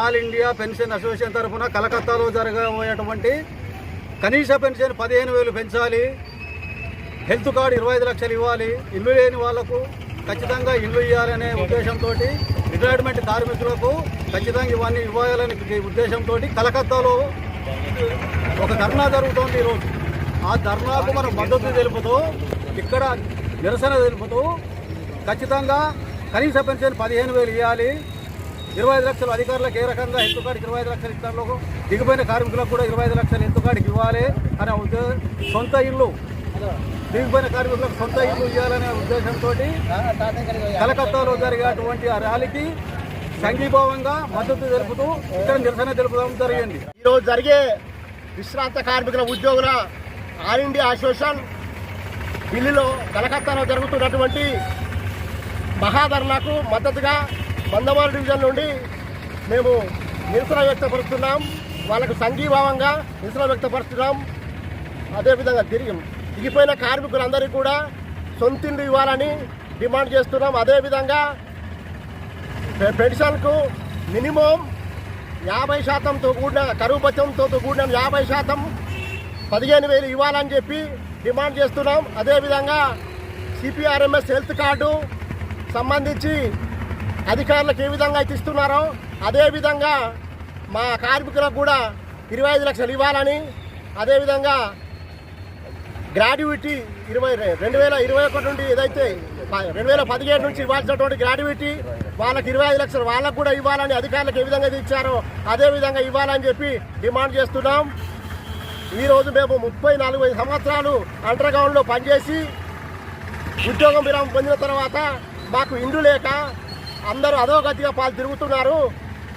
All India pension association తరఫున కలకత్తాలో జరగబోయేటువంటి కనీస పెన్షన్ పదిహేను వేలు పెంచాలి. హెల్త్ కార్డు ఇరవై ఐదు లక్షలు ఇవ్వాలి. ఇల్లు లేని వాళ్ళకు ఖచ్చితంగా ఇల్లు ఇవ్వాలనే ఉద్దేశంతో రిటైర్మెంట్ కార్మికులకు ఖచ్చితంగా ఇవన్నీ ఇవ్వాలనే ఉద్దేశంతో కలకత్తాలో ఒక ధర్నా జరుగుతోంది ఈరోజు ఆ ధర్నాకు మనం మద్దతు తెలుపుతూ ఇక్కడ నిరసన తెలుపుతూ ఖచ్చితంగా కనీస పెన్షన్ పదిహేను వేలు ఇవ్వాలి ఇరవై ఐదు లక్షలు అధికారులకు ఏ రకంగా హెల్త్ కార్డుకి ఇరవై ఐదు లక్షలు ఇస్తాను దిగిపోయిన కార్మికులకు కూడా ఇరవై ఐదు లక్షలు హెల్త్ కార్డుకి ఇవ్వాలి అనే ఉద్దేశం సొంత ఇల్లు. దిగిపోయిన కార్మికులకు సొంత ఇల్లు ఇవ్వాలనే ఉద్దేశంతో కలకత్తాలో జరిగేటువంటి ఆ ర్యాలీకి సంఘీభావంగా మద్దతు తెలుపుతూ ఇక్కడ నిరసన తెలుపడం జరిగింది. ఈరోజు జరిగే విశ్రాంత కార్మికుల ఉద్యోగుల ఆల్ ఇండియా అసోసియేషన్ ఢిల్లీలో కలకత్తాలో జరుగుతున్నటువంటి మహాధర్నాకు మద్దతుగా మందమాల డివిజన్ నుండి మేము నిరసన వ్యక్తపరుస్తున్నాం. వాళ్ళకు సంఘీభావంగా నిరసన వ్యక్తపరుస్తున్నాం. అదేవిధంగా తిరిగి దిగిపోయిన కార్మికులందరికీ కూడా సొంతిండి ఇవ్వాలని డిమాండ్ చేస్తున్నాం. అదేవిధంగా పె- పెన్షన్కు మినిమం యాభై శాతంతో కూడిన కరువు బత్యంతో కూడిన యాభై శాతం పదిహేను వేలు ఇవ్వాలని చెప్పి డిమాండ్ చేస్తున్నాం. అదేవిధంగా సిపిఆర్ఎంఎస్ హెల్త్ కార్డు సంబంధించి అధికారులకు ఏ విధంగా అయితే ఇస్తున్నారో అదేవిధంగా మా కార్మికులకు కూడా ఇరవై ఐదు లక్షలు ఇవ్వాలని అదేవిధంగా గ్రాడ్యుయేటీ ఇరవై రెండు వేల ఇరవై ఒకటి నుండి ఏదైతే రెండు వేల పదిహేడు నుంచి ఇవ్వాల్సినటువంటి గ్రాడ్యుయేటీ వాళ్ళకి ఇరవై ఐదు లక్షలు వాళ్ళకు కూడా ఇవ్వాలని అధికారులకు ఏ విధంగా ఇచ్చారో అదే విధంగా ఇవ్వాలని చెప్పి డిమాండ్ చేస్తున్నాం. ఈరోజు మేము ముప్పై నలభై సంవత్సరాలు అండర్ గ్రౌండ్లో పనిచేసి ఉద్యోగం విరామం పొందిన తర్వాత మాకు ఇండ్లు లేక అందరూ అధోగతిగా పాలు తిరుగుతున్నారు.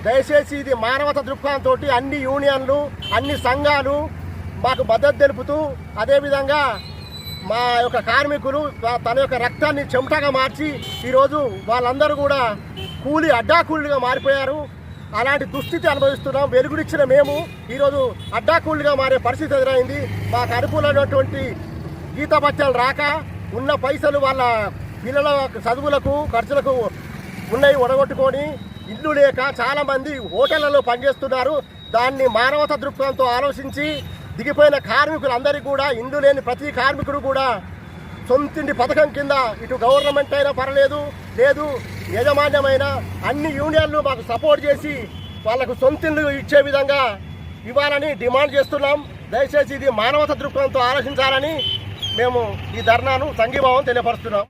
దయచేసి ఇది మానవత దృక్పథంతో అన్ని యూనియన్లు అన్ని సంఘాలు మాకు మద్దతు తెలుపుతూ అదేవిధంగా మా యొక్క కార్మికులు తన యొక్క రక్తాన్ని చెమటగా మార్చి ఈరోజు వాళ్ళందరూ కూడా కూలి అడ్డా కూలీలుగా మారిపోయారు. అలాంటి దుస్థితి అనుభవిస్తున్నాం. వెలుగునిచ్చిన మేము ఈరోజు అడ్డాకూళ్ళుగా మారే పరిస్థితి ఎదురైంది. మాకు అనుకూలమైనటువంటి గీత బత్యాలు రాక ఉన్న పైసలు వాళ్ళ పిల్లల చదువులకు ఖర్చులకు ఉన్నాయి ఒడగొట్టుకొని ఇల్లు లేక చాలామంది హోటళ్ళలో పనిచేస్తున్నారు. దాన్ని మానవత దృక్పథంతో ఆలోచించి దిగిపోయిన కార్మికులందరికీ కూడా ఇండ్లు లేని ప్రతి కార్మికుడు కూడా సొంతింటి పథకం కింద ఇటు గవర్నమెంట్ అయినా పర్లేదు లేదు యజమాన్యమైన అన్ని యూనియన్లు మాకు సపోర్ట్ చేసి వాళ్ళకు సొంతిల్లు ఇచ్చే విధంగా ఇవ్వాలని డిమాండ్ చేస్తున్నాం. దయచేసి ఇది మానవత దృక్పథంతో ఆలోచించాలని మేము ఈ ధర్నాను సంఘీభావం తెలియపరుస్తున్నాం.